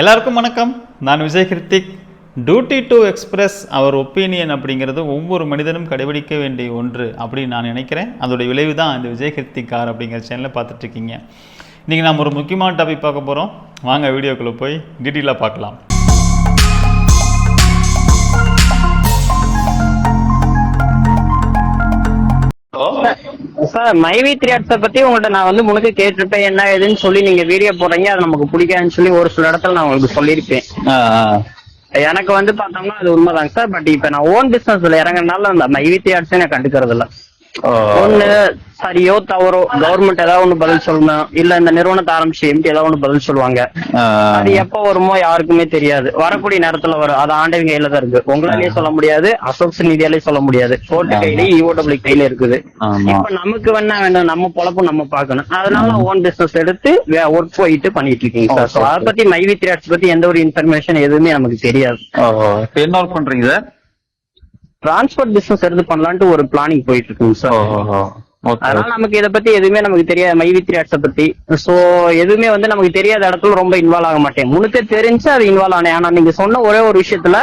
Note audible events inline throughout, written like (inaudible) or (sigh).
எல்லாருக்கும் வணக்கம் நான் Vijay Krithik duty to express our opinion அப்படிங்கிறது ஒவ்வொரு மனிதனும் கடைபிடிக்க வேண்டிய ஒன்று அப்படின்னு நான் நினைக்கிறேன் அதோடைய விளைவு தான் இந்த விஜய் கிருத்திக் கார் அப்படிங்கிற சேனலில் பார்த்துட்ருக்கீங்க இன்றைக்கி நாம் ஒரு முக்கியமான டாபிக் பார்க்க போகிறோம் வாங்க வீடியோக்குள்ளே போய் டீட்டெயிலாக பார்க்கலாம் hello sir MyV three ads பத்தி உங்கள்ட்ட நான் வந்து முழுக்க கேட்டிருப்பேன் என்ன ஏதுன்னு சொல்லி நீங்க வீடியோ போடுறீங்க அது நமக்கு பிடிக்காதுன்னு சொல்லி ஒரு சில இடத்துல நான் உங்களுக்கு சொல்லியிருப்பேன் எனக்கு வந்து பார்த்தோம்னா அது உண்மைதாங்க சார் பட் இப்ப நான் ஓன் பிசினஸ்ல இறங்குறதுனால அந்த மைவி த்ரீ ஆர்ட்ஸே நான் கண்டுக்கிறது இல்லை ஒண்ணு சரியோ தவறோ கவர்மெண்ட் ஏதாவது ஒண்ணு பதில் சொல்லணும் இல்ல இந்த நிறுவனத்தை ஆரம்பிச்சு எம்பி ஏதாவது ஒண்ணு பதில் சொல்லுவாங்க அது எப்ப வருமோ யாருக்குமே தெரியாது வரக்கூடிய நேரத்துல வரும் அது ஆண்டவங்க கையில தான் இருக்கு உங்களாலேயே சொல்ல முடியாது அசோக்ஸ் நிதியாலே சொல்ல முடியாது கோர்ட்டு கையில இஓடபிள்யூ e கையில இருக்குது இப்ப நமக்கு வேணா வேணும் நம்ம பொழப்பும் நம்ம பாக்கணும் அதனால ஓன் பிசினஸ் எடுத்து ஒர்க் போயிட்டு பண்ணிட்டு இருக்கீங்க சார் அதை பத்தி மைவி திராட்ஸ் பத்தி எந்த ஒரு இன்ஃபர்மேஷன் எதுவுமே நமக்கு தெரியாது என்ன பண்றீங்க சார் டிரான்ஸ்போர்ட் பிசினஸ் எடுத்து பண்ணலான்ட்டு ஒரு பிளானிங் போயிட்டு இருக்கு சார் அதனால நமக்கு இதை பத்தி எதுவுமே நமக்கு தெரியாது மைவி த்ரீ ஆட்ஸ பத்தி சோ எதுவுமே வந்து நமக்கு தெரியாத இடத்துல ரொம்ப இன்வால்வ் ஆக மாட்டேன் முழுக்க தெரிஞ்சு அது இன்வால்வ் ஆனேன் ஆனா நீங்க சொன்ன ஒரே ஒரு விஷயத்துல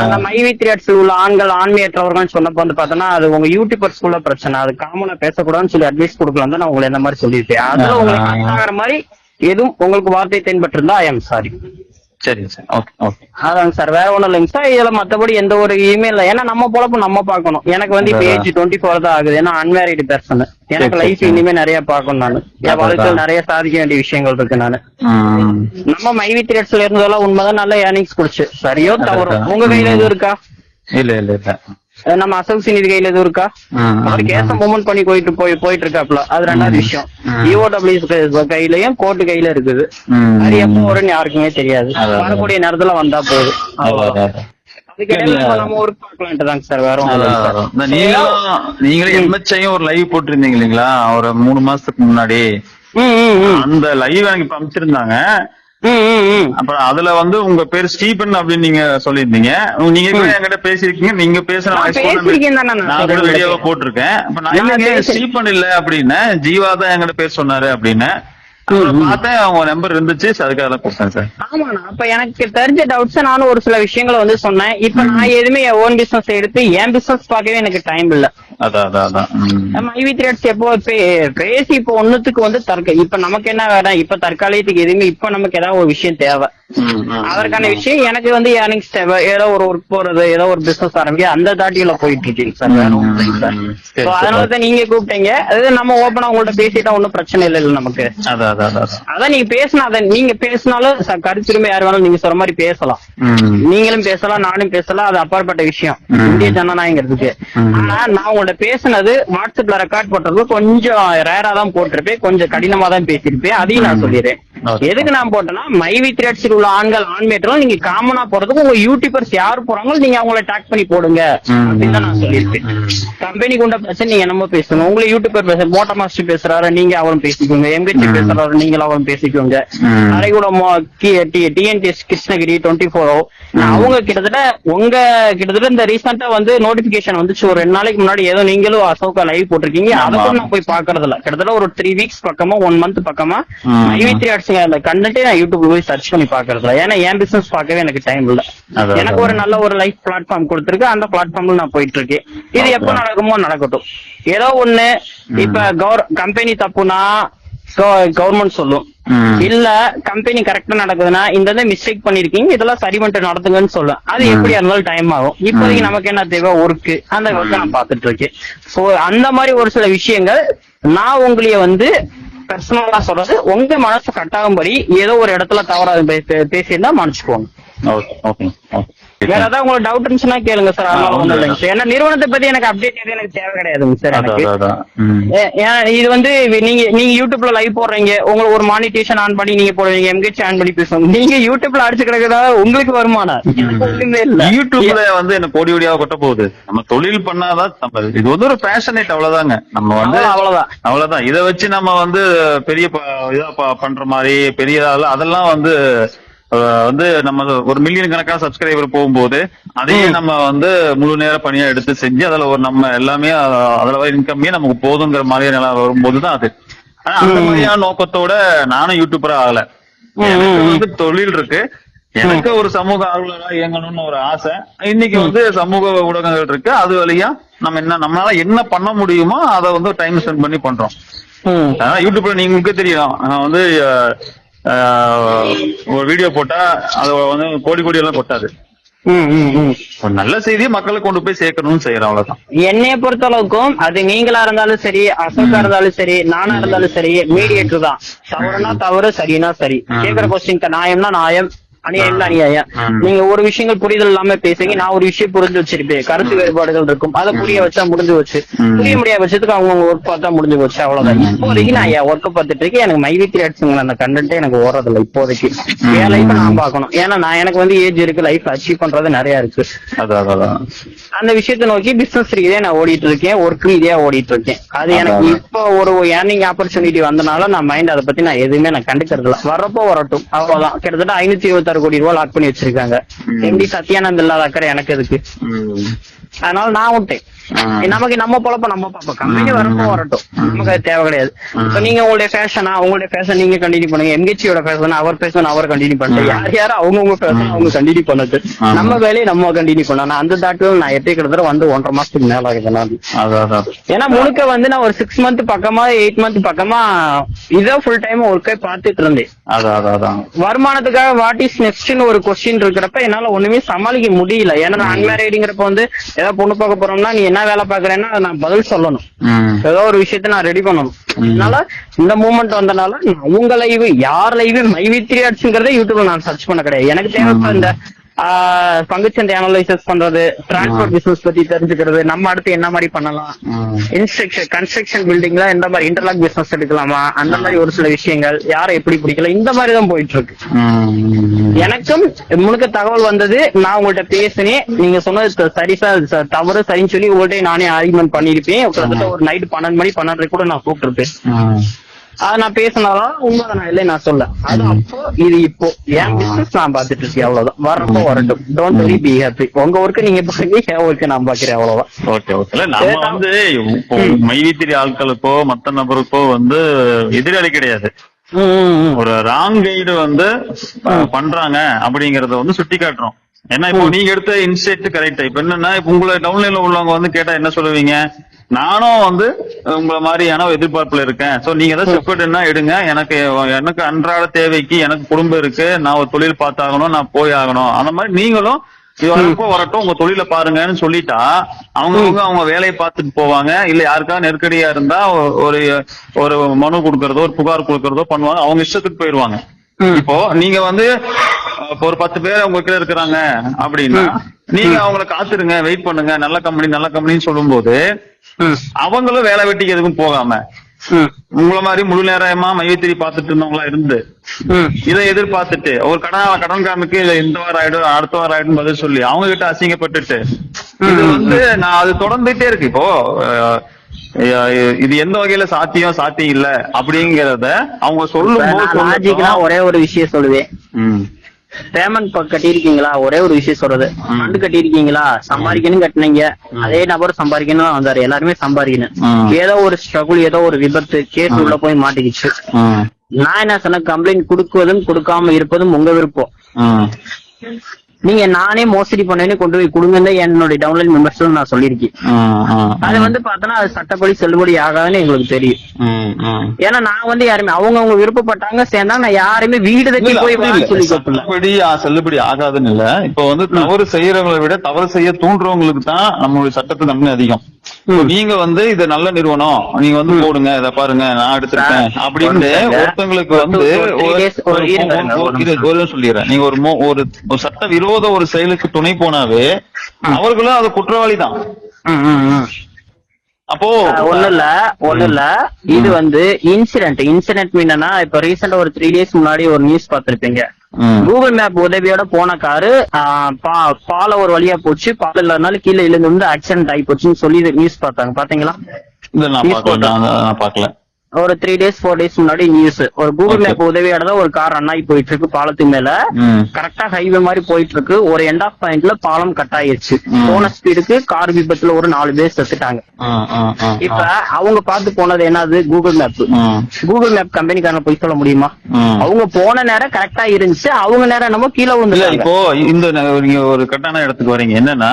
அந்த மைவி த்ரீ ஆட்ஸ் உள்ள ஆண்கள் ஆண்மையற்றவர்கள் சொன்னப்ப வந்து பாத்தோம்னா அது உங்க யூடியூபர்ஸ் உள்ள பிரச்சனை அது காமனா பேசக்கூடாதுன்னு சொல்லி அட்வைஸ் கொடுக்கலாம் நான் உங்களை இந்த மாதிரி சொல்லியிருக்கேன் அதுல உங்களுக்கு ஆகிற மாதிரி எதுவும் உங்களுக்கு வார்த்தை தென்பட்டிருந்தா ஐ எம் சாரி சரிங்க சார் ஓகே ஓகே அதாங்க சார் வேற ஒண்ணும் இல்லைங்க சார் இதில் மத்தபடி எந்த ஒரு இமெயில் ஏன்னா நம்ம பொழப்பு நம்ம பாக்கணும் எனக்கு வந்து இப்போ ஏஜ் டுவெண்ட்டி ஃபோர் தான் ஆகுது ஏன்னா அன்மேரிடு பர்சன் எனக்கு லைஃப் இனிமே நிறைய பாக்கணும் நான் என் வாழ்க்கையில் நிறைய சாதிக்க வேண்டிய விஷயங்கள் இருக்கு நான் நம்ம மைவி ரேட்ஸ்ல இருந்ததெல்லாம் உண்மைதான் நல்ல ஏர்னிங்ஸ் குடிச்சு சரியோ தவறோ உங்க கையில எதுவும் இருக்கா இல்ல இல்ல இல்ல நம்ம அசோக் சினி கையில எதுவும் இருக்கா அவர் கேச மூமெண்ட் பண்ணி போயிட்டு போய் போயிட்டு இருக்காப்ல அது ரெண்டாவது விஷயம் இஓடபிள்யூ e கையிலயும் கோர்ட்டு கையில இருக்குது அது எப்ப வரும்னு யாருக்குமே தெரியாது வரக்கூடிய நேரத்துல வந்தா போதும் நீங்களே ஒரு லைவ் போட்டிருந்தீங்க இல்லீங்களா ஒரு மூணு மாசத்துக்கு முன்னாடி அந்த லைவ் எனக்கு அனுப்பிச்சிருந்தாங்க அப்ப அதுல வந்து உங்க பேர் ஸ்டீபன் அப்படின்னு நீங்க சொல்லிருந்தீங்க நீங்க கூட என்கிட்ட பேசிருக்கீங்க நீங்க பேசுற நான் கூட வீடியோவை போட்டிருக்கேன் இப்ப ஸ்டீபன் இல்ல அப்படின்னு ஜீவா தான் என்கிட்ட பேர் சொன்னாரு அப்படின்னு நம்பர் இருந்துச்சு அதுக்காக அப்ப எனக்கு தெரிஞ்ச நானும் ஒரு சில வந்து சொன்னேன் இப்ப நான் என் ஓன் பிசினஸ் எடுத்து பிசினஸ் எனக்கு டைம் இல்ல அதான் எப்போ பேசி இப்போ வந்து இப்ப நமக்கு என்ன இப்ப எதுவுமே இப்ப நமக்கு ஏதாவது ஒரு விஷயம் தேவை அதற்கான விஷயம் எனக்கு வந்து ஏர்னிங்ஸ் தேவை ஏதோ ஒரு ஒர்க் போறது ஏதோ ஒரு பிசினஸ் ஆரம்பிக்க அந்த தாட்டியில போயிட்டு இருக்கீங்க சார் வேற நீங்க கூப்பிட்டீங்க அதாவது நம்ம ஓப்பனா உங்கள்ட்ட பேசிட்டா ஒன்னும் பிரச்சனை இல்ல நமக்கு அதான் அதான் நீங்க பேசினா அதான் நீங்க பேசினாலும் கருத்துரிமை யார் வேணாலும் நீங்க சொல்ற மாதிரி பேசலாம் நீங்களும் பேசலாம் நானும் பேசலாம் அது அப்பாற்பட்ட விஷயம் இந்திய ஜனநாயகங்கிறதுக்கு ஆனா நான் உங்களோட பேசினது வாட்ஸ்அப்ல ரெக்கார்ட் போட்டது கொஞ்சம் ரேரா தான் போட்டிருப்பேன் கொஞ்சம் கடினமா தான் பேசியிருப்பேன் அதையும் நான் சொல்லிடுறேன் எதுக்கு நான் போட்டேன்னா மைவி த்ரெட்ஸில் உள்ள ஆண்கள் ஆண்மேட்டரும் நீங்க காமனா போறதுக்கு உங்க யூடியூபர்ஸ் யாரு போறாங்களோ நீங்க அவங்கள டாக் பண்ணி போடுங்க அப்படின்னு நான் சொல்லியிருப்பேன் கம்பெனிக்கு உண்ட பிரச்சனை நீங்க நம்ம பேசணும் உங்களை யூடியூபர் பேச மோட்டர் மாஸ்டர் பேசுறாரு நீங்க அவரும் பேசிக்கோங்க எம்கேசி பேசுறாரு நீங்களாவும் பேசிக்கோங்க அரைகுடம் டிஎன்டிஎஸ் கிருஷ்ணகிரி டுவெண்ட்டி ஃபோரோ அவங்க கிட்டத்தட்ட உங்க கிட்டத்தட்ட இந்த ரீசெண்டா வந்து நோட்டிபிகேஷன் வந்துச்சு ஒரு ரெண்டு நாளைக்கு முன்னாடி ஏதோ நீங்களும் அசோகா லைவ் போட்டிருக்கீங்க அதுக்கும் நான் போய் பாக்குறது இல்ல கிட்டத்தட்ட ஒரு த்ரீ வீக்ஸ் பக்கமா ஒன் மந்த் பக்கமா ஐவி த்ரீ ஆர்ட்ஸ் அந்த கண்டென்ட்டே நான் யூடியூப் போய் சர்ச் பண்ணி பாக்குறது இல்ல ஏன்னா என் பிசினஸ் பார்க்கவே எனக்கு டைம் இல்ல எனக்கு ஒரு நல்ல ஒரு லைஃப் பிளாட்ஃபார்ம் கொடுத்துருக்கு அந்த பிளாட்ஃபார்ம்ல நான் போயிட்டு இருக்கேன் இது எப்ப நடக்குமோ நடக்கட்டும் ஏதோ ஒண்ணு இப்ப கவர் கம்பெனி தப்புனா கவர்மெண்ட் சொல்லும் இல்ல கம்பெனி கரெக்டா நடக்குதுன்னா இந்த மிஸ்டேக் பண்ணிருக்கீங்க இதெல்லாம் சரி பண்ணிட்டு நடத்துங்கன்னு சொல்லும் அது எப்படி இருந்தாலும் டைம் ஆகும் இப்போதைக்கு நமக்கு என்ன தேவை ஒர்க்கு அந்த ஒர்க்கை நான் பாத்துட்டு இருக்கேன் சோ அந்த மாதிரி ஒரு சில விஷயங்கள் நான் உங்களைய வந்து பர்சனலா சொல்றது உங்க மனசு கட்டாகும்படி ஏதோ ஒரு இடத்துல தவறாது பேசியிருந்தா மன்னிச்சுக்கோங்க ஓகே ஓகே வேற உங்களுக்கு டவுட் இருந்துச்சுன்னா கேளுங்க சார் நிறுவனத்தை பத்தி எனக்கு அப்டேட் எனக்கு தேவை கிடையாதுங்க சார் இது வந்து நீங்க நீங்க யூடியூப்ல லைவ் போடுறீங்க ஒரு மானிட்டேஷன் ஆன் பண்ணி நீங்க ஆன் பண்ணி நீங்க யூடியூப்ல அடிச்சு உங்களுக்கு வருமானம் யூடியூப்ல வந்து என்ன கொட்ட போகுது நம்ம தொழில் பண்ணாதான் இது வந்து ஒரு அவ்வளவுதாங்க நம்ம வந்து அவ்வளவுதான் அவ்வளவுதான் வச்சு நம்ம வந்து பெரிய பண்ற மாதிரி பெரிய அதெல்லாம் வந்து வந்து நம்ம ஒரு மில்லியன் கணக்கான சப்ஸ்கிரைபர் போகும்போது அதையும் நம்ம வந்து முழு நேர பணியா எடுத்து செஞ்சு அதுல ஒரு நம்ம எல்லாமே அதுல வர இன்கம்மே நமக்கு போதுங்கிற மாதிரி நிலம் வரும்போது தான் அது ஆனா அந்த மாதிரியான நோக்கத்தோட நானும் யூடியூபரா ஆகல வந்து தொழில் இருக்கு எனக்கு ஒரு சமூக ஆர்வலரா இயங்கணும்னு ஒரு ஆசை இன்னைக்கு வந்து சமூக ஊடகங்கள் இருக்கு அது வழியா நம்ம என்ன நம்மளால என்ன பண்ண முடியுமோ அதை வந்து டைம் ஸ்பெண்ட் பண்ணி பண்றோம் யூடியூப்ல நீங்க தெரியும் நான் வந்து ஒரு வீடியோ போட்டா அது வந்து கோடி கோடி எல்லாம் கொட்டாது நல்ல செய்தியை மக்களுக்கு கொண்டு போய் சேர்க்கணும்னு செய்யறோம் அவ்வளவுதான் என்னைய பொறுத்த அளவுக்கும் அது நீங்களா இருந்தாலும் சரி அசோகா இருந்தாலும் சரி நானா இருந்தாலும் சரி மீடியேட்டர் தான் தவறுனா தவறு சரினா சரி கேக்குற கொஸ்டின் நாயம்னா நாயம் அநியாயம் இல்ல அநியாயம் நீங்க ஒரு விஷயங்கள் புரிதல் இல்லாம பேசுறீங்க நான் ஒரு விஷயம் புரிஞ்சு வச்சிருப்பேன் கருத்து வேறுபாடுகள் இருக்கும் அதை புரிய வச்சா முடிஞ்சு வச்சு புரிய முடியாத பட்சத்துக்கு அவங்க ஒர்க் பார்த்தா முடிஞ்சு போச்சு அவ்வளவுதான் இப்போதைக்கு நான் என் பார்த்துட்டு இருக்கேன் எனக்கு மைவி த்ரெட்ஸுங்கள அந்த கண்டென்ட்டே எனக்கு ஓடுறதில்ல இப்போதைக்கு என் லைஃப் நான் பாக்கணும் ஏன்னா நான் எனக்கு வந்து ஏஜ் இருக்கு லைஃப் அச்சீவ் பண்றது நிறைய இருக்கு அந்த விஷயத்தை நோக்கி பிசினஸ் ரீதியா நான் ஓடிட்டு இருக்கேன் ஒர்க் ரீதியா ஓடிட்டு இருக்கேன் அது எனக்கு இப்போ ஒரு ஏர்னிங் ஆப்பர்ச்சுனிட்டி வந்தனால நான் மைண்ட் அதை பத்தி நான் எதுவுமே நான் கண்டுக்கிறது இல்ல வரப்போ வரட்டும் அவ்வளவுதான் கிட்டத்தட்ட ஐநூத்தி இருபத்தாறு ஆறு கோடி ரூபாய் லாட் பண்ணி வச்சிருக்காங்க எப்படி சத்யானந்த் இல்லாத அக்கறை எனக்கு அதுக்கு அதனால நான் விட்டேன் நமக்கு நம்ம பொழப்ப நம்ம பாப்பா கம்பெனி வரப்போ வரட்டும் நமக்கு அது தேவை கிடையாது இப்ப நீங்க உங்களுடைய ஃபேஷனா உங்களுடைய ஃபேஷன் நீங்க கண்டினியூ பண்ணுங்க எம்கேச்சியோட ஃபேஷன் அவர் ஃபேஷன் அவர் கண்டினியூ பண்ணுங்க யார் யாரும் அவங்க ஃபேஷன் அவங்க கண்டினியூ பண்ணது நம்ம வேலையை நம்ம கண்டினியூ பண்ணலாம் அந்த தாட்டில் நான் எப்படி கிட்டத்தட்ட வந்து ஒன்றரை மாசத்துக்கு மேல ஆகுது நான் ஏன்னா முழுக்க வந்து நான் ஒரு சிக்ஸ் மந்த் பக்கமா எயிட் மந்த் பக்கமா இதான் ஃபுல் டைம் ஒர்க்கே பார்த்துட்டு இருந்தேன் வருமானத்துக்காக வாட் இஸ் நெக்ஸ்ட்னு ஒரு கொஸ்டின் இருக்கிறப்ப என்னால ஒண்ணுமே சமாளிக்க முடியல ஏன்னா நான் வந்து ஏதாவது பொண்ணு பார்க்க போறோம்னா நீ என்ன வேலை பாக்குறேன்னா நான் பதில் சொல்லணும் ஏதோ ஒரு விஷயத்த நான் ரெடி பண்ணணும் அதனால இந்த மூமெண்ட் வந்தனால உங்க லைவ் யார் லைவ் மை த்ரீ யூடியூப்ல நான் சர்ச் பண்ண கிடையாது எனக்கு தேவைப்பட்ட இந்த பங்குச்சந்தை அனலைசஸ் பண்றது டிரான்ஸ்போர்ட் பிசினஸ் பத்தி தெரிஞ்சுக்கிறது நம்ம அடுத்து என்ன மாதிரி பண்ணலாம் இன்ஸ்ட்ரக்ஷன் கன்ஸ்ட்ரக்ஷன் பில்டிங்ல எந்த மாதிரி இன்டர்லாக் பிசினஸ் எடுக்கலாமா அந்த மாதிரி ஒரு சில விஷயங்கள் யாரை எப்படி பிடிக்கல இந்த மாதிரி தான் போயிட்டு இருக்கு எனக்கும் முழுக்க தகவல் வந்தது நான் உங்கள்கிட்ட பேசினேன் நீங்க சொன்னது சரி சார் தவறு சரின்னு சொல்லி உங்கள்கிட்ட நானே ஆர்குமெண்ட் பண்ணிருப்பேன் கிட்டத்தட்ட ஒரு நைட் பன்னெண்டு மணி பன்னெண்டரை கூட நான் கூப்பிட்டு இருப்பேன் அது நான் பேசினாலும் உண்மைதான் இல்லை நான் சொல்ல அது அப்போ இது இப்போ என் பிசினஸ் நான் பாத்துட்டு இருக்கேன் அவ்வளவுதான் வரப்போ வரட்டும் டோன்ட் வெரி பி ஹாப்பி உங்க ஒர்க்கு நீங்க பாக்குறீங்க என் ஒர்க்கு நான் பாக்குறேன் அவ்வளவுதான் ஓகே ஓகே நம்ம வந்து மைவித்திரி ஆட்களுக்கோ மத்த நபருக்கோ வந்து எதிராளி கிடையாது ஒரு ராங் கைடு வந்து பண்றாங்க அப்படிங்கறத வந்து சுட்டி காட்டுறோம் ஏன்னா இப்போ நீங்க எடுத்த இன்சைட் கரெக்ட் இப்ப என்னன்னா இப்ப உங்களை டவுன்லைன்ல உள்ளவங்க வந்து கேட்டா என்ன சொல்லுவீங்க நானும் வந்து உங்களை மாதிரியான எதிர்பார்ப்புல இருக்கேன் சோ நீங்க ஏதாவது செப்பரேட்னா எடுங்க எனக்கு எனக்கு அன்றாட தேவைக்கு எனக்கு குடும்பம் இருக்கு நான் ஒரு தொழில் பார்த்தாகணும் நான் போய் ஆகணும் அந்த மாதிரி நீங்களும் இது வரட்டும் உங்க தொழில பாருங்கன்னு சொல்லிட்டா அவங்கவுங்க அவங்க வேலையை பார்த்துட்டு போவாங்க இல்ல யாருக்காவது நெருக்கடியா இருந்தா ஒரு ஒரு மனு கொடுக்கறதோ ஒரு புகார் கொடுக்கறதோ பண்ணுவாங்க அவங்க இஷ்டத்துக்கு போயிடுவாங்க இப்போ நீங்க வந்து ஒரு பத்து பேர் உங்ககிட்ட இருக்கிறாங்க அப்படின்னா நீங்க அவங்கள காத்துருங்க வெயிட் பண்ணுங்க நல்ல கம்பெனி நல்ல கம்பெனின்னு சொல்லும் போது அவங்களும் வேலை வெட்டிக்கு எதுக்கும் போகாம உங்கள மாதிரி முழு நேரமா மையத்திரி பாத்துட்டு இருந்தவங்களா இருந்து இதை எதிர்பார்த்துட்டு ஒரு கடன் கடன் காமிக்கு இல்ல இந்த வாரம் ஆயிடும் அடுத்த வாரம் ஆயிடும் பதில் சொல்லி அவங்க கிட்ட அசிங்கப்பட்டுட்டு இது வந்து நான் அது தொடர்ந்துட்டே இருக்கு இப்போ இது எந்த வகையில சாத்தியம் சாத்தியம் இல்ல அப்படிங்கறத அவங்க சொல்லும் ஒரே ஒரு விஷயம் சொல்லுவேன் பேமெண்ட் கட்டிருக்கீங்களா ஒரே ஒரு விஷயம் சொல்றது ஃபண்ட் கட்டிருக்கீங்களா சம்பாதிக்கணும் கட்டினீங்க அதே நபர் சம்பாதிக்கணும் வந்தாரு எல்லாருமே சம்பாதிக்கணும் ஏதோ ஒரு ஸ்ட்ரகுள் ஏதோ ஒரு விபத்து கேட்டு உள்ள போய் மாட்டிக்கிச்சு நான் என்ன சொன்ன கம்ப்ளைண்ட் கொடுக்குவதும் கொடுக்காம இருப்பதும் உங்க விருப்பம் நீங்க நானே மோசடி பண்ணேன்னு கொண்டு போய் கொடுங்கன்னு என்னுடைய டவுன்லைன் மெம்பர்ஸ் நான் சொல்லியிருக்கேன் அது வந்து பாத்தோம்னா அது சட்டப்படி செல்லுபடி ஆகாதுன்னு எங்களுக்கு தெரியும் ஏன்னா நான் வந்து யாருமே அவங்க அவங்க விருப்பப்பட்டாங்க சேர்ந்தா நான் யாருமே வீடு தட்டி போய் செல்லுபடி செல்லுபடி ஆகாதுன்னு இல்ல இப்ப வந்து தவறு செய்யறவங்களை விட தவறு செய்ய தூண்டுறவங்களுக்கு தான் நம்மளுடைய சட்டத்தை நம்ம அதிகம் நீங்க வந்து இது நல்ல நிறுவனம் நீங்க வந்து போடுங்க இத பாருங்க நான் எடுத்திருக்கேன் அப்படின்னு ஒருத்தவங்களுக்கு வந்து ஒரு சொல்லிடுறேன் நீங்க ஒரு ஒரு சட்ட விரோத ஒரு செயலுக்கு துணை போனாவே அவர்களும் அது குற்றவாளி தான் அப்போ ஒண்ணு இல்ல ஒண்ணு இல்ல இது வந்து இன்சிடென்ட் இன்சிடென்ட் மீனா இப்ப ரீசெண்டா ஒரு த்ரீ டேஸ் முன்னாடி ஒரு நியூஸ் பாத்திருப்பீங்க கூகுள் மேப் உதவியோட போன காரு பால ஒரு வழியா போச்சு பால் இல்லாதனால கீழே இழுந்து வந்து ஆக்சிடென்ட் ஆகி போச்சுன்னு சொல்லி நியூஸ் பாத்தாங்க பாத்தீங்களா பாக்கல ஒரு த்ரீ டேஸ் ஃபோர் டேஸ் முன்னாடி நியூஸ் ஒரு கூகுள் மேப் உதவியோட ஒரு கார் ரன் ஆகி போயிட்டு இருக்கு பாலத்துக்கு மேல கரெக்டா ஹைவே மாதிரி போயிட்டு இருக்கு ஒரு எண்ட் ஆஃப் பாயிண்ட்ல பாலம் கட் ஆயிருச்சு போன ஸ்பீடுக்கு கார் விபத்துல ஒரு நாலு பேர் செத்துட்டாங்க இப்ப அவங்க பார்த்து போனது என்னது கூகுள் மேப் கூகுள் மேப் கம்பெனிக்காரன போய் சொல்ல முடியுமா அவங்க போன நேரம் கரெக்டா இருந்துச்சு அவங்க நேரம் நம்ம கீழே வந்து இப்போ இந்த நீங்க ஒரு கரெக்டான இடத்துக்கு வரீங்க என்னன்னா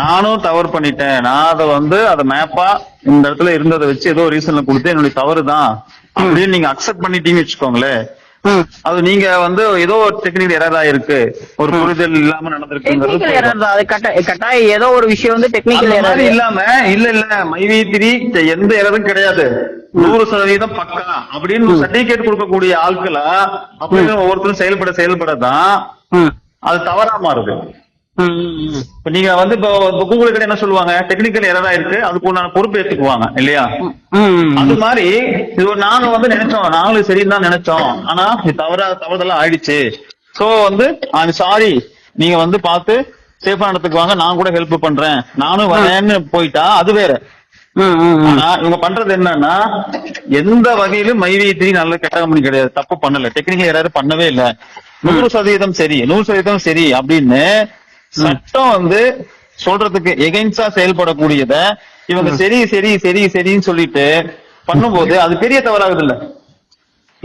நானும் தவறு பண்ணிட்டேன் நான் அதை வந்து அதை மேப்பா இந்த இடத்துல இருந்ததை வச்சு ஏதோ ரீசன்ல கொடுத்து என்னுடைய தவறு தான் அப்படின்னு நீங்க அக்செப்ட் பண்ணிட்டீங்க வச்சுக்கோங்களேன் அது நீங்க வந்து ஏதோ ஒரு டெக்னிக்கல் எரர் ஆயிருக்கு ஒரு புரிதல் இல்லாம நடந்திருக்கு கட்டாயம் ஏதோ ஒரு விஷயம் வந்து டெக்னிக்கல் எரர் இல்லாம இல்ல இல்ல மைவி திரி எந்த எரரும் கிடையாது நூறு சதவீதம் பக்கா அப்படின்னு சர்டிபிகேட் கொடுக்கக்கூடிய ஆட்களா அப்படின்னு ஒவ்வொருத்தரும் செயல்பட செயல்படதான் அது தவறா மாறுது நீங்க வந்து இப்போ கூகுள் கிட்ட என்ன சொல்லுவாங்க டெக்னிக்கல் எரரா இருக்கு அதுக்கு நான் பொறுப்பு ஏத்துக்குவாங்க இல்லையா அது மாதிரி இது நாங்க வந்து நினைச்சோம் நாங்களும் சரின்னு தான் நினைச்சோம் ஆனா தவறா தவறுதெல்லாம் ஆயிடுச்சு சோ வந்து அது சாரி நீங்க வந்து பார்த்து சேஃபான இடத்துக்கு வாங்க நான் கூட ஹெல்ப் பண்றேன் நானும் வரேன்னு போயிட்டா அது வேற ஆனா இவங்க பண்றது என்னன்னா எந்த வகையிலும் மைவியத்திரி நல்ல கெட்ட கம்பெனி கிடையாது தப்பு பண்ணல டெக்னிக்கல் யாராவது பண்ணவே இல்ல நூறு சதவீதம் சரி நூறு சதவீதம் சரி அப்படின்னு சட்டம் வந்து சொல்றதுக்கு எகைன்ஸ்டா செயல்படக்கூடியத இவங்க சரி சரி சரி சரின்னு சொல்லிட்டு பண்ணும்போது அது பெரிய தவறாகுது இல்ல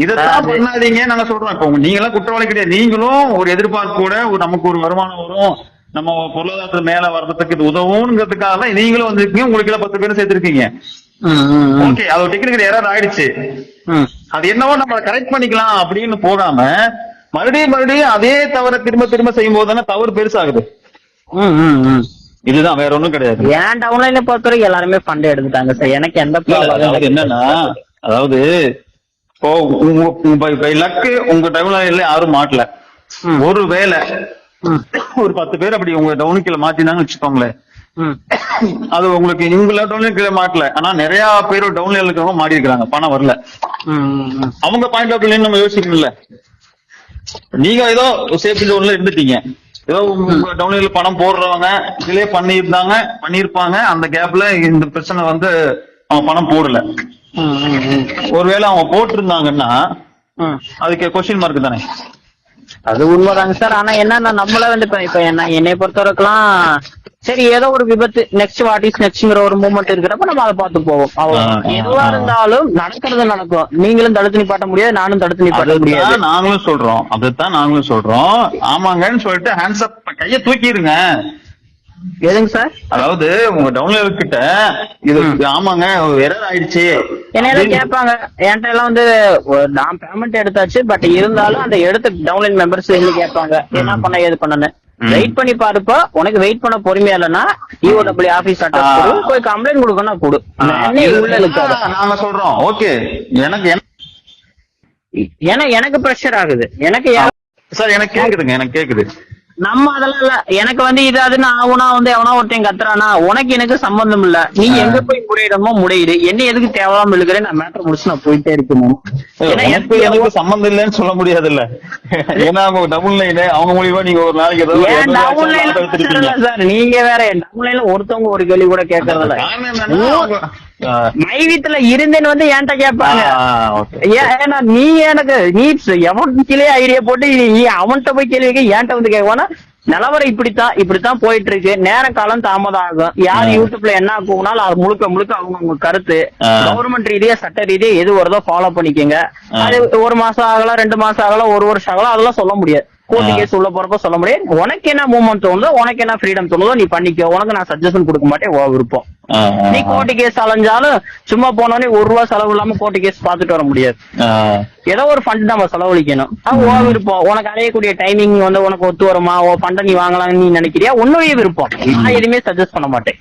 இதத்தான் பண்ணாதீங்க நாங்க சொல்றோம் இப்ப நீங்க எல்லாம் குற்றவாளி கிடையாது நீங்களும் ஒரு எதிர்பார்ப்போட ஒரு நமக்கு ஒரு வருமானம் வரும் நம்ம பொருளாதாரத்துல மேல வர்றதுக்கு இது உதவும்ங்கிறதுக்காக தான் நீங்களும் வந்திருக்கீங்க உங்களுக்கு எல்லாம் பத்து பேரும் சேர்த்திருக்கீங்க ஓகே அது ஒரு டெக்னிக்கல் எரர் ஆயிடுச்சு அது என்னவோ நம்ம கரெக்ட் பண்ணிக்கலாம் அப்படின்னு போகாம மறுபடியும் மறுபடியும் அதே தவற திரும்ப திரும்ப செய்யும் போது தானே தவறு பெருசாகுது இதுதான் வேற ஒண்ணும் கிடையாது ஏன் டவுன்லைனை பொறுத்தவரைக்கும் எல்லாருமே ஃபண்ட் எடுத்துட்டாங்க சார் எனக்கு எந்த ப்ராப்ளம் என்னன்னா அதாவது இப்போ பை லக்கு உங்க டவுன்லைன்ல யாரும் மாட்டல ஒரு வேலை ஒரு பத்து பேர் அப்படி உங்க டவுன் கீழே மாத்தினாங்கன்னு வச்சுக்கோங்களேன் அது உங்களுக்கு இவங்கள டவுன்லயும் கீழே மாட்டல ஆனா நிறைய பேர் டவுன்ல இருக்கிறவங்க மாடி இருக்கிறாங்க பணம் வரல அவங்க பாயிண்ட் ஆஃப் வியூல நம்ம யோசிக்கணும்ல நீங்க ஏதோ சேஃப்டி ஜோன்ல இருந்துட்டீங்க ஏதோ டவுன்லைன்ல பணம் போடுறவங்க டிலே பண்ணிருந்தாங்க பண்ணிருப்பாங்க அந்த கேப்ல இந்த பிரச்சனை வந்து அவன் பணம் போடல ஒருவேளை அவங்க போட்டிருந்தாங்கன்னா அதுக்கு கொஸ்டின் மார்க் தானே அது உண்மைதாங்க சார் ஆனா என்னன்னா நம்மள வந்து இப்ப என்ன என்னை பொறுத்தவரைக்கும் சரி ஏதோ ஒரு விபத்து நெக்ஸ்ட் வாட் இஸ் நெக்ஸ்ட்ங்கிற ஒரு மூமெண்ட் இருக்கிறப்ப நம்ம அதை பார்த்து போவோம் அவ்வளவுதான் எதுவா இருந்தாலும் நடக்கிறது நடக்கும் நீங்களும் தடுத்து நிப்பாட்ட முடியாது நானும் தடுத்து நிப்பாட்ட முடியாது நாங்களும் சொல்றோம் அதுதான் நாங்களும் சொல்றோம் ஆமாங்கன்னு சொல்லிட்டு ஹேண்ட்ஸ் அப் கைய தூக்கிடுங்க எதுங்க சார் அதாவது உங்க டவுன்லோட் கிட்ட இது ஆமாங்க எரர் ஆயிடுச்சு என்ன கேட்பாங்க என்கிட்ட எல்லாம் வந்து நான் பேமெண்ட் எடுத்தாச்சு பட் இருந்தாலும் அந்த எடுத்த டவுன்லைன் மெம்பர்ஸ் என்ன கேட்பாங்க என்ன பண்ண ஏது பண்ணனு வெயிட் பண்ணி பாருப்பா உனக்கு வெயிட் பண்ண பொறுமையா இல்லைன்னா இஓடபிள்யூ ஆபீஸ் அட்ரஸ் போய் கம்ப்ளைண்ட் கொடுக்கணும் கொடு நாங்க சொல்றோம் ஓகே எனக்கு ஏன்னா எனக்கு பிரஷர் ஆகுது எனக்கு சார் எனக்கு கேக்குதுங்க எனக்கு கேக்குது நம்ம அதெல்லாம் இல்ல எனக்கு வந்து இது அதுன்னு ஆகுனா வந்து எவனா ஒருத்தன் கத்துறானா உனக்கு எனக்கு சம்பந்தம் இல்ல நீ எங்க போய் முறையிடமோ முறையிடு என்ன எதுக்கு தேவலாம இருக்கிறேன் நான் மேட்டர் முடிச்சு நான் போயிட்டே இருக்கணும் எனக்கு எனக்கு சம்பந்தம் இல்லைன்னு சொல்ல முடியாது இல்ல ஏன்னா அவங்க டபுள் லைன் அவங்க மூலியமா நீங்க ஒரு நாளைக்கு ஏதாவது சார் நீங்க வேற டபுள் லைன்ல ஒருத்தவங்க ஒரு கேள்வி கூட கேட்கறதில்ல மைவீத்துல இருந்தேன்னு வந்து என்கிட்ட கேப்பாங்க ஏன்னா நீ எனக்கு நீ எவன்கிலே ஐடியா போட்டு நீ அவன்கிட்ட போய் கேள்வி ஏன்ட்ட வந்து கேட்குவானா நிலவரம் இப்படித்தான் இப்படித்தான் போயிட்டு இருக்கு நேர காலம் தாமதம் ஆகும் யார் யூடியூப்ல என்ன ஆகும்னாலும் அது முழுக்க முழுக்க அவங்க அவங்க கருத்து கவர்மெண்ட் ரீதியா சட்ட ரீதியா எது வருதோ ஃபாலோ பண்ணிக்கோங்க அது ஒரு மாசம் ஆகலாம் ரெண்டு மாசம் ஆகலாம் ஒரு வருஷம் ஆகலாம் அதெல்லாம் சொல்ல முடியாது கேஸ் உள்ள போறப்ப சொல்ல முடியாது உனக்கு என்ன மூவ்மெண்ட் தோணுதோ உனக்கு என்ன ஃப்ரீடம் தோணுதோ நீ பண்ணிக்கோ உனக்கு நான் சஜஷன் கொடுக்க மாட்டேன் ஓ விருப்பம் நீ கோர்ட் கேஸ் அலைஞ்சாலும் சும்மா போனோடனே ஒரு ரூபா செலவு இல்லாம கோர்ட்டு கேஸ் பாத்துட்டு வர முடியாது ஏதோ ஒரு ஃபண்ட் நம்ம செலவழிக்கணும் ஓ விருப்பம் உனக்கு அடையக்கூடிய டைமிங் வந்து உனக்கு ஒத்து வருமா ஓ ஃபண்ட நீ வாங்கலாம்னு நீ நினைக்கிறியா உன்னுடைய விருப்பம் நான் எதுவுமே சஜஸ்ட் பண்ண மாட்டேன்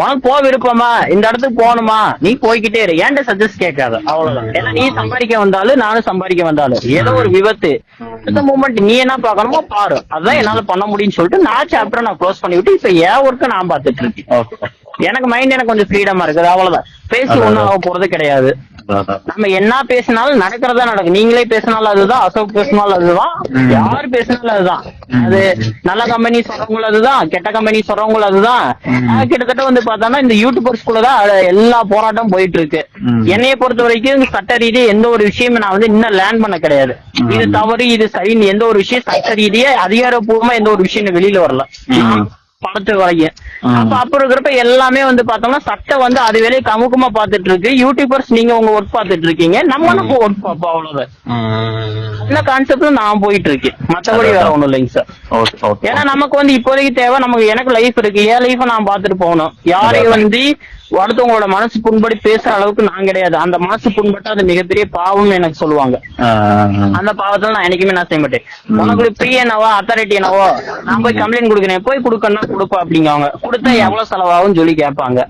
உனக்கு போக விருப்பமா இந்த இடத்துக்கு போகணுமா நீ போய்கிட்டே இரு ஏன்டா சஜஸ்ட் கேட்காத அவ்வளவுதான் ஏன்னா நீ சம்பாதிக்க வந்தாலும் நானும் சம்பாதிக்க வந்தாலும் ஏதோ ஒரு விபத்து அடுத்த மூமெண்ட் நீ என்ன பாக்கணுமோ பாரு அதான் என்னால பண்ண முடியும்னு சொல்லிட்டு நான் சாப்டர் நான் க்ளோஸ் பண்ணி விட்டு இப்ப ஏ ஒர்க்க நான் பாத்துட்டு இருக்கேன் எனக்கு மைண்ட் எனக்கு கொஞ்சம் ஃப்ரீடமா இருக்குது அவ்வளவுதான் பேசி ஒண்ணு ஆக போறது கிடையாது நம்ம என்ன பேசினாலும் நடக்கிறதா நடக்கும் நீங்களே பேசினாலும் அதுதான் அசோக் பேசினாலும் அதுதான் யாரு பேசினாலும் அதுதான் அது நல்ல கம்பெனி சொல்றவங்களும் அதுதான் கெட்ட கம்பெனி சொல்றவங்களும் அதுதான் கிட்டத்தட்ட வந்து பார்த்தோம்னா இந்த கூட தான் எல்லா போராட்டம் போயிட்டு இருக்கு என்னைய பொறுத்த வரைக்கும் சட்ட ரீதியா எந்த ஒரு விஷயமும் நான் வந்து இன்னும் லேர்ன் பண்ண கிடையாது இது தவறு இது சரின்னு எந்த ஒரு விஷயம் சட்ட ரீதியா அதிகாரப்பூர்வமா எந்த ஒரு விஷயம் வெளியில வரல படத்துக்கு வரைங்க அப்ப அப்ப இருக்கிறப்ப எல்லாமே வந்து பார்த்தோம்னா சட்டை வந்து அது வேலையை கமுக்கமா பாத்துட்டு இருக்கு யூடியூபர்ஸ் நீங்க உங்க ஒர்க் பாத்துட்டு இருக்கீங்க நம்ம ஒர்க் பார்ப்போம் அவ்வளவுதான் எல்லா கான்செப்டும் நான் போயிட்டு இருக்கேன் மத்தபடி வேற ஒண்ணும் இல்லைங்க சார் ஏன்னா நமக்கு வந்து இப்போதைக்கு தேவை நமக்கு எனக்கு லைஃப் இருக்கு என் லைஃப் நான் பாத்துட்டு போகணும் யாரையும் வந்து அடுத்தவங்களோட மனசு புண்படி பேசுற அளவுக்கு நான் கிடையாது அந்த மனசு புண்பட்டு அது மிகப்பெரிய பாவம் எனக்கு சொல்லுவாங்க அந்த பாவத்துல நான் என்னைக்குமே நான் செய்ய மாட்டேன் உனக்கு ஃப்ரீ என்னவோ அத்தாரிட்டி என்னவோ நான் போய் கம்ப்ளைண்ட் கொடுக்குறேன் போய் கொடுக்கணும்னா கொடுப்பேன் அப்படிங்கவங்க கொடுத்தா எவ்வளவு செலவாகும் சொல்லி கேட்பாங்க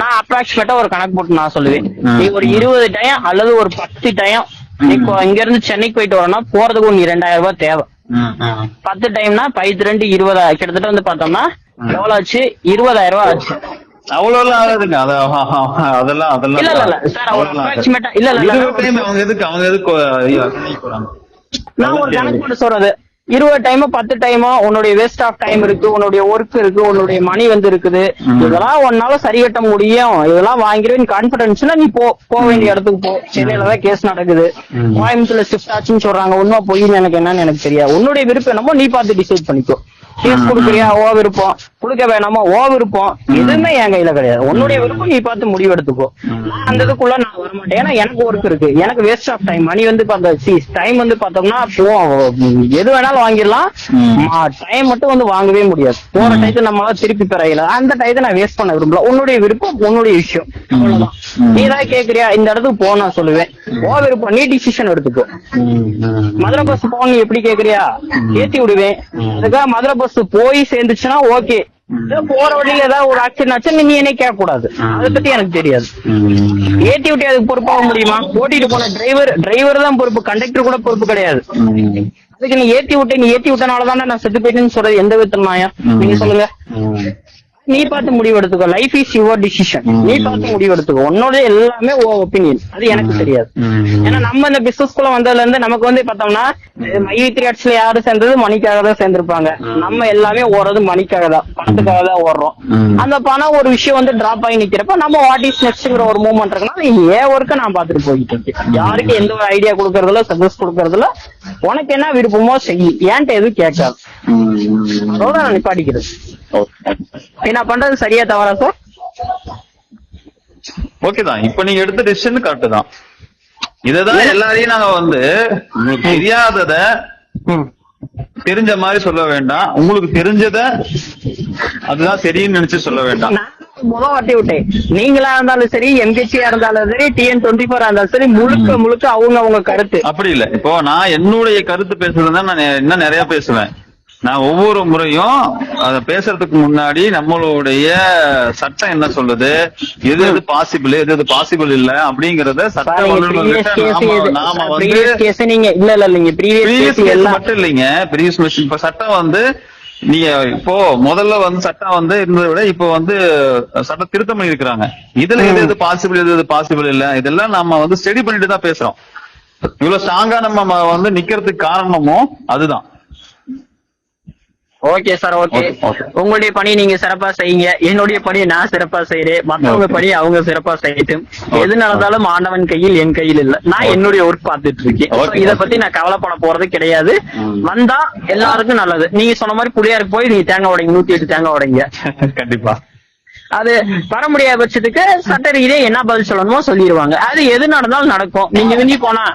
நான் அப்ராக்சிமேட்டா ஒரு கணக்கு போட்டு நான் சொல்லுவேன் நீ ஒரு இருபது டைம் அல்லது ஒரு பத்து டைம் இப்போ இங்க இருந்து சென்னைக்கு போயிட்டு வரோம்னா போறதுக்கு ஒண்ணு இரண்டாயிரம் ரூபாய் தேவை பத்து டைம்னா பத்து ரெண்டு இருபதாயிரம் கிட்டத்தட்ட வந்து பார்த்தோம்னா எவ்வளவு ஆச்சு இருபதாயிரம் ரூபாய் ஆச்சு அவ்வளவு இல்ல இல்ல நான் ஒரு சொல்றது இருபது டைம் பத்து டைமா உன்னுடைய வேஸ்ட் ஆஃப் டைம் இருக்கு உன்னுடைய ஒர்க் இருக்கு உன்னுடைய மணி வந்து இருக்குது இதெல்லாம் உன்னால சரி கட்ட முடியும் இதெல்லாம் வாங்கிடுவே கான்பிடன்ஸ்னா நீ போ போக வேண்டிய இடத்துக்கு போ சென்னையில தான் கேஸ் நடக்குது கோயம்புத்தூர்ல ஷிஃப்ட் ஆச்சுன்னு சொல்றாங்க உண்மை போயின்னு எனக்கு என்னன்னு எனக்கு தெரியாது உன்னுடைய விருப்பம் என்னமோ நீ பார்த்து டிசைட் பண்ணிக்கோ கேஸ் கொடுக்குறியா ஓ விருப்பம் குடுக்க வேணாமா ஓ விருப்பம் எதுவுமே என் கையில கிடையாது உன்னுடைய விருப்பம் நீ பார்த்து முடிவு எடுத்துக்கோ அந்த இதுக்குள்ள நான் வர மாட்டேன் ஏன்னா எனக்கு ஒர்க் இருக்கு எனக்கு வேஸ்ட் ஆஃப் டைம் மணி வந்து அந்த டைம் வந்து பார்த்தோம்னா எது வேணாலும் வாங்கிடலாம் டைம் மட்டும் வந்து வாங்கவே முடியாது போன டயத்தை நம்மளால திருப்பி பெற அந்த டயத்தை நான் வேஸ்ட் பண்ண விரும்பல உன்னுடைய விருப்பம் உன்னுடைய விஷயம் நீதான் நீ கேக்குறியா இந்த இடத்துக்கு போனா சொல்லுவேன் ஓ விருப்பம் நீ டிசிஷன் எடுத்துக்கோ மதுரை பஸ் போகணும் எப்படி கேக்குறியா ஏத்தி விடுவேன் அதுக்காக மதுரை பஸ் போஸ் போய் சேர்ந்துச்சுன்னா ஓகே போற வழியில ஏதாவது ஒரு ஆக்சிடென்ட் ஆச்சு நீ என்ன கேட்க கூடாது அதை பத்தி எனக்கு தெரியாது ஏடிவிட்டி அதுக்கு பொறுப்பாக முடியுமா ஓட்டிட்டு போன டிரைவர் டிரைவர் தான் பொறுப்பு கண்டக்டர் கூட பொறுப்பு கிடையாது அதுக்கு நீ ஏத்தி விட்டு நீ ஏத்தி விட்டனால நான் செத்து போயிட்டேன்னு சொல்றது எந்த விதமாயா நீங்க சொல்லுங்க நீ பார்த்து முடிவு எடுத்துக்கோ லைஃப் இஸ் யுவர் டிசிஷன் நீ பார்த்து முடிவு எடுத்துக்கோ உன்னோட எல்லாமே ஓ ஒப்பீனியன் அது எனக்கு தெரியாது ஏன்னா நம்ம இந்த பிசினஸ் குள்ள வந்ததுல இருந்து நமக்கு வந்து பார்த்தோம்னா மைவித்ரி ஆர்ட்ஸ்ல யாரும் சேர்ந்தது மணிக்காக தான் சேர்ந்திருப்பாங்க நம்ம எல்லாமே ஓடுறது மணிக்காக தான் பணத்துக்காக தான் ஓடுறோம் அந்த பணம் ஒரு விஷயம் வந்து டிராப் ஆகி நிக்கிறப்ப நம்ம வாட் இஸ் நெக்ஸ்ட்ங்கிற ஒரு மூவ்மெண்ட் இருக்குன்னா ஏ ஒர்க்கு நான் பாத்துட்டு போயிட்டு இருக்கேன் யாருக்கு எந்த ஒரு ஐடியா கொடுக்கறதுல சஜஸ்ட் கொடுக்கறதுல உனக்கு என்ன விருப்பமோ செய்யும் ஏன்ட்டு எதுவும் கேட்காது நிப்பாடிக்கிறது நான் பண்றது சரியா தவறா சார் ஓகே தான் நீங்க எடுத்த டிசிஷன் கரெக்ட் தான் இததான் எல்லாரையும் நாங்க வந்து தெரியாதத தெரிஞ்ச மாதிரி சொல்ல வேண்டாம் உங்களுக்கு தெரிஞ்சத அதுதான் சரின்னு நினைச்சு சொல்ல வேண்டாம் முதல் வாட்டி விட்டேன் நீங்களா இருந்தாலும் சரி எம்கேசியா இருந்தாலும் சரி டிஎன் டுவெண்ட்டி ஃபோரா இருந்தாலும் சரி முழுக்க முழுக்க அவங்க அவங்க கருத்து அப்படி இல்ல இப்போ நான் என்னுடைய கருத்து பேசுறதுதான் நான் இன்னும் நிறைய பேசுவேன் நான் ஒவ்வொரு முறையும் அதை பேசுறதுக்கு முன்னாடி நம்மளுடைய சட்டம் என்ன சொல்லுது எது எது பாசிபிள் எது எது பாசிபிள் இல்ல அப்படிங்கறத சட்டம் நாம வந்து இல்ல இல்ல மட்டும் இல்லைங்க இப்ப சட்டம் வந்து நீங்க இப்போ முதல்ல வந்து சட்டம் வந்து இருந்ததை விட இப்போ வந்து சட்டம் திருத்தம் இருக்கிறாங்க இதுல எது எது பாசிபிள் எது எது பாசிபிள் இல்ல இதெல்லாம் நம்ம வந்து ஸ்டடி பண்ணிட்டு தான் பேசுறோம் இவ்வளவு ஸ்ட்ராங்கா நம்ம வந்து நிக்கிறதுக்கு காரணமும் அதுதான் ஓகே சார் ஓகே உங்களுடைய பணி நீங்க சிறப்பா செய்யுங்க என்னுடைய பணி நான் சிறப்பா செய்யறேன் மத்தவங்க பணி அவங்க சிறப்பா செய்யட்டும் எது நடந்தாலும் ஆண்டவன் கையில் என் கையில் இல்ல நான் என்னுடைய ஒர்க் பார்த்துட்டு இருக்கேன் இத பத்தி நான் கவலைப்பட போறது கிடையாது வந்தா எல்லாருக்கும் நல்லது நீங்க சொன்ன மாதிரி புளியாருக்கு போய் நீங்க தேங்காய் உடைங்க நூத்தி எட்டு தேங்காய் உடைங்க (laughs) கண்டிப்பா அது வர முடியாத பட்சத்துக்கு சட்ட என்ன பதில் சொல்லணுமோ சொல்லிடுவாங்க அது எது நடந்தாலும் நடக்கும் நீங்க விஞ்சி போனா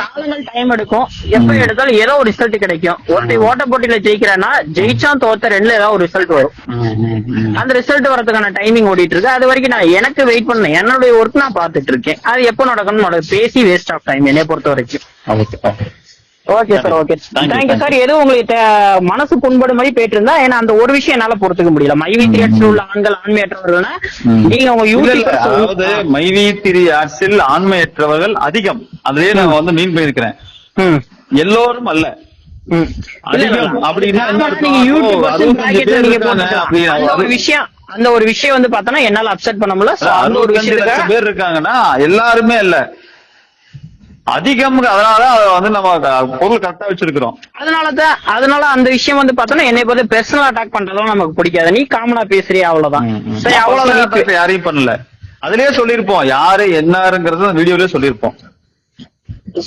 காலங்கள் டைம் எடுக்கும் எப்ப எடுத்தாலும் ஏதோ ஒரு ரிசல்ட் கிடைக்கும் ஒருத்தர் ஓட்ட போட்டியில ஜெயிக்கிறேன்னா ஜெயிச்சா தோத்த ரெண்டுல ஏதாவது ஒரு ரிசல்ட் வரும் அந்த ரிசல்ட் வரதுக்கான டைமிங் ஓடிட்டு இருக்கு அது வரைக்கும் நான் எனக்கு வெயிட் பண்ண என்னுடைய ஒர்க் நான் பாத்துட்டு இருக்கேன் அது எப்ப நடக்கணும் பேசி வேஸ்ட் ஆஃப் டைம் என்னைய பொறுத்த வரைக்கும் okay sir okay thank you sir எதுவும் உங்களுக்கு மனசு புண்படும் மாதிரி போயிட்டு இருந்தா ஏன்னா அந்த ஒரு விஷயம் என்னால பொறுத்துக்க முடியல மைவி திரியேட்டர்ஸ் உள்ள ஆண்கள் ஆண்மையற்றவர்கள்னா நீங்க உங்க யூடியூப் அதாவது மைவி திரியேட்டர்ஸில் ஆண்மையற்றவர்கள் அதிகம் அதுலயே நான் வந்து மீன் போயிருக்கிறேன் எல்லோரும் அல்ல விஷயம் அந்த ஒரு விஷயம் வந்து பாத்தோம்னா என்னால அப்செட் பண்ண முடியல அந்த ஒரு பேர் இருக்காங்கன்னா எல்லாருமே இல்ல அதிகம் அதனால அதை வந்து நம்ம பொருள் கரெக்டா வச்சிருக்கிறோம் அதனாலதான் அதனால அந்த விஷயம் வந்து பார்த்தோம்னா என்னை பார்த்து பர்சனல் அட்டாக் பண்றதும் நமக்கு பிடிக்காது நீ காமனா பேசுறியா அவ்வளவுதான் சரி அவ்வளவுதான் யாரையும் பண்ணல அதுலயே சொல்லிருப்போம் யாரு என்னாருங்கிறது வீடியோலயே சொல்லிருப்போம்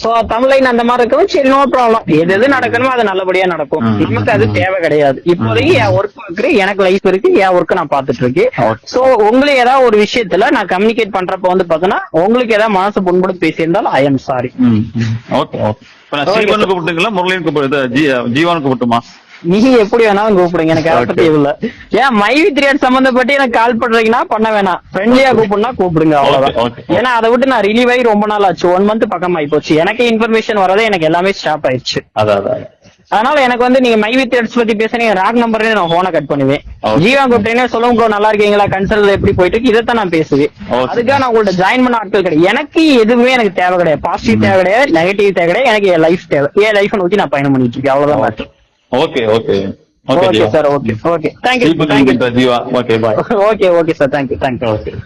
சோ தமிழ் லைன் அந்த மாதிரி இருக்கவும் சரி நோ ப்ராப்ளம் எது எது நடக்கணுமோ அது நல்லபடியா நடக்கும் நமக்கு அது தேவை கிடையாது இப்போதைக்கு என் ஒர்க் இருக்கு எனக்கு லைஃப் இருக்கு என் ஒர்க் நான் பாத்துட்டு இருக்கேன் சோ உங்களுக்கு ஏதாவது ஒரு விஷயத்துல நான் கம்யூனிகேட் பண்றப்ப வந்து பாத்தீங்கன்னா உங்களுக்கு ஏதாவது மனசு புண்படும் பேசியிருந்தாலும் I am sorry okay okay கூப்பிட்டுங்களா முரளின்னு கூப்பிட்டு ஜீவானு கூப்பிட்டுமா நீங்க எப்படி வேணாலும் கூப்பிடுங்க எனக்கு அதை பத்தி இல்ல ஏன் மைவி திரியட் சம்பந்தப்பட்டு எனக்கு கால் பண்றீங்கன்னா பண்ண வேணாம் ஃப்ரெண்ட்லியா கூப்பிடுனா கூப்பிடுங்க அவ்வளவுதான் ஏன்னா அதை விட்டு நான் ரிலீவ் ஆகி ரொம்ப நாள் ஆச்சு ஒன் மந்த் பக்கம் ஆகி போச்சு எனக்கு இன்ஃபர்மேஷன் வரதே எனக்கு எல்லாமே ஸ்டாப் ஆயிடுச்சு அதாவது அதனால எனக்கு வந்து நீங்க மைவி தியேட்டர்ஸ் பத்தி பேசுறீங்க ராக் நம்பர் நான் போனை கட் பண்ணுவேன் ஜீவா கூப்பிட்டேனே சொல்லுங்க ப்ரோ நல்லா இருக்கீங்களா கன்சல்ட் எப்படி போயிட்டு இருக்கு இதைத்தான் நான் பேசுவேன் அதுக்காக நான் உங்கள்ட்ட ஜாயின் பண்ண ஆட்கள் கிடையாது எனக்கு எதுவுமே எனக்கு தேவை கிடையாது பாசிட்டிவ் தேவை கிடையாது நெகட்டிவ் தேவை கிடையாது எனக்கு என் லைஃப் தேவை என் லைஃப் நோக்கி நான் பயணம் பண்ணிட்டு இருக்கேன் அவ்வளவுதான் Okay, sir. Okay. Thank you. People thank you. Okay, bye. (laughs) Okay, sir. Thank you. Okay.